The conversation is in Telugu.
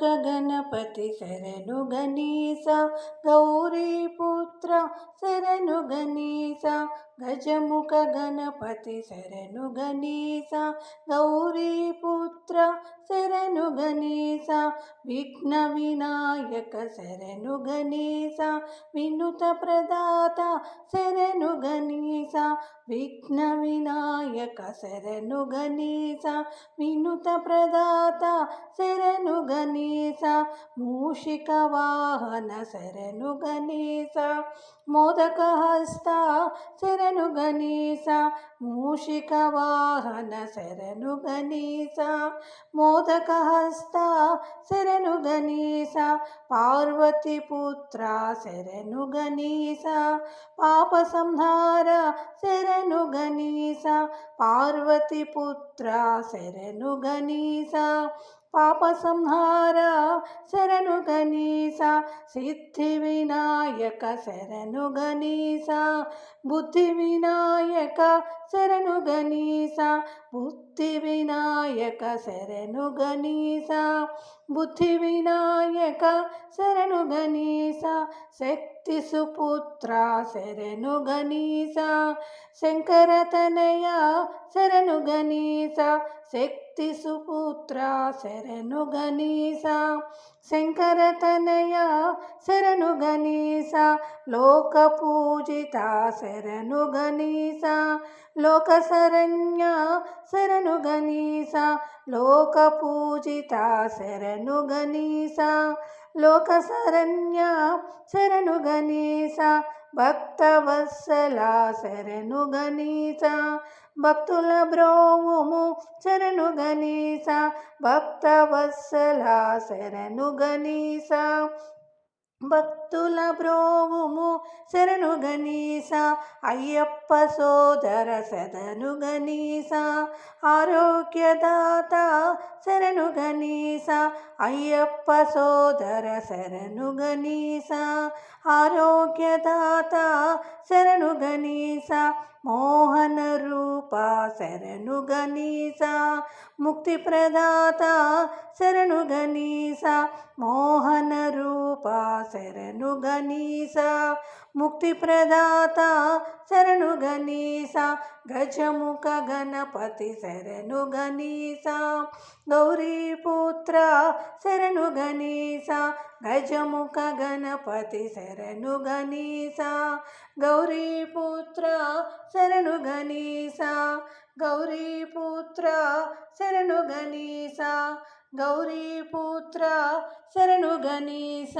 గజముఖ గణపతి శరణు గణేశ గౌరీపుత్ర శరణు గణేశ గజముఖ గణపతి శరణు గణేశ గౌరీపుత్ర శరణు గణేశ విఘ్న వినాయక శరణు గణేశ వినుత ప్రదాత శరణు గణేశ విఘ్న వినాయక శరణు గణేశ వినుత ప్రదాత శర గణేశ మూషిక వాహన శరణు గణేశ మోదక హస్త శరణు గణేశ మూషిక వాహన శరణు గణేశ మోదక హస్త శరణు గణేశ పార్వతి పుత్ర శరణు గణేశ పాప సంహార శరణు గణేశ పార్వతి పుత్ర శరణు గణేశ పాప సంహార శరణు గణేశ సిద్ధి వినాయక శరణు గణేశ బుద్ధి వినాయక శరణు గణేశ బుద్ధి వినాయక శరణు గణేశ బుద్ధి వినాయక శరణు గణేశ శక్తి సుపుత్ర శరణు గణేశ శంకరతనయ శరణు గణేశ శక్తి సుపుత్ర శరణు గణేశ శంకరతనయ శరణు గణేశ లోక పూజిత శరణు గణేశ లోక శరణ్య శరణు గణేశ లోక పూజిత శరణు గణేశ లోక శరణ్య శరణు గణేశ భక్తవత్సల శరణు గణేశ భక్తుల బ్రోవుము శరణు గణేశ భక్తవత్సల శరణు గణేశ భక్తుల బ్రోవుము శరణు గణేశ అయ్యప్ప సోదర సదను గణేశ ఆరోగ్యదాత శరణు గణేశ అయ్యప్ప సోదర శరణు గణేశ ఆరోగ్యదాత శరణు గణేశ మోహనరు గొప్ప శరణు గణేశ ముక్తి ప్రదాత శరణు గణేశ మోహన రూప శరణు గణేశ ముక్తి ప్రదాత శరణు గణేశ గజముఖ గణపతి శరణు గణేశ గౌరీపుత్ర శరణు గణేశ గజముఖ గణపతి శరణు గణేశ గౌరీపుత్ర శరణు గణేశ గౌరీపుత్ర శరణు గణేశ గౌరీపుత్ర శరణు గణేశ